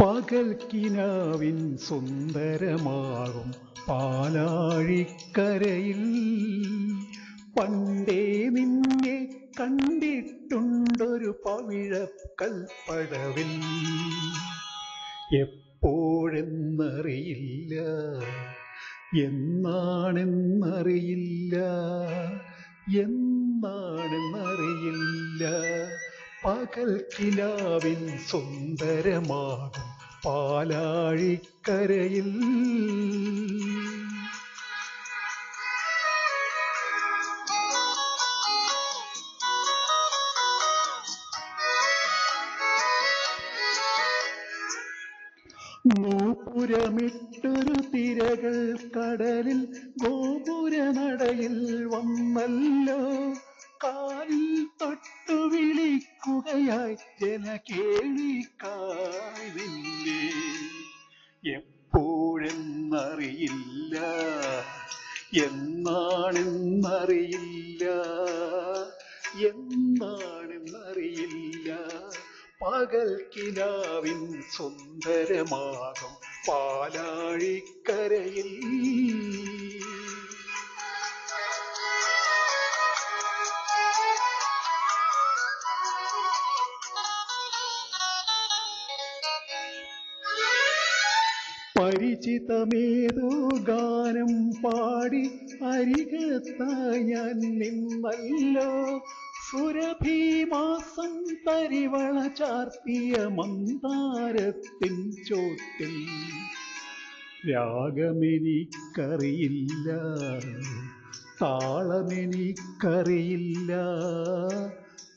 പകൽക്കിനാവിൻ സുന്ദരമാകും പാലാഴിക്കരയിൽ. പണ്ടേ നിന്നെ കണ്ടിട്ടുണ്ടൊരു പവിഴക്കൽപ്പടവിൽ. എപ്പോഴെന്നറിയില്ല എന്നാണെന്നറിയില്ല എന്നാണെന്നറിയില്ല. പകൽ കിനാവിൻ സുന്ദരമാകും പാലാഴിക്കരയിൽ. നൂപുരമിട്ടൊരു തിരകൾ കടലിൽ ഗോപുരനടയിൽ വന്നല്ലോ. കാലിൽ തൊട്ടു വിളിക്കുകയായി ജന കേളിക്കാവില്ലേ എപ്പോഴെന്നറിയില്ല എന്നാണെന്നറിയില്ല എന്നാണെന്നറിയില്ല പകൽ കിനാവിൻ സുന്ദരമാകും പാലാഴിക്കരയിൽ. പരിചിതമേതോ ഗാനം പാടി അരികത്തായി ഞാൻ നിന്നല്ലോ. സുരഭീമാസം തരിവള ചാർത്തിയ മന്ദാരത്തിൻ ചോട്ടിൽ രാഗമെനിക്കറിയില്ല താളമെനിക്കറിയില്ല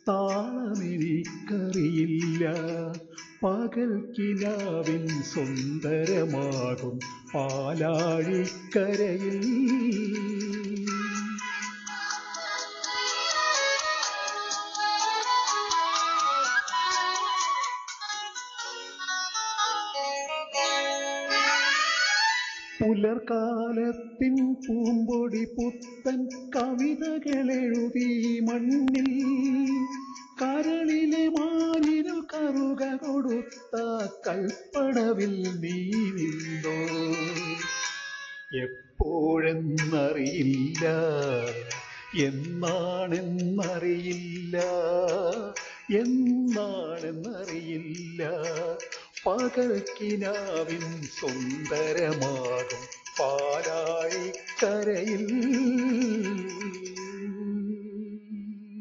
താളമെനിക്കറിയില്ല. പകൽ കിനാവിൻ സുന്ദരമാകും പാലാഴിക്കരയിൽ. പുലർകാലത്തിൻ പൂമ്പൊടി പുത്തൻ കവിതകളെഴുതി മണ്ണിൽ. കരളിലെ മാലിനു കറുക കൊടുത്ത കൽപ്പടവിൽ നീ നിന്നോ എപ്പോഴെന്നറിയില്ല എന്നാണെന്നറിയില്ല എന്നാണെന്നറിയില്ല പകൽക്കിനാവിൻ സുന്ദരമാകും പാലാഴിക്കരയിൽ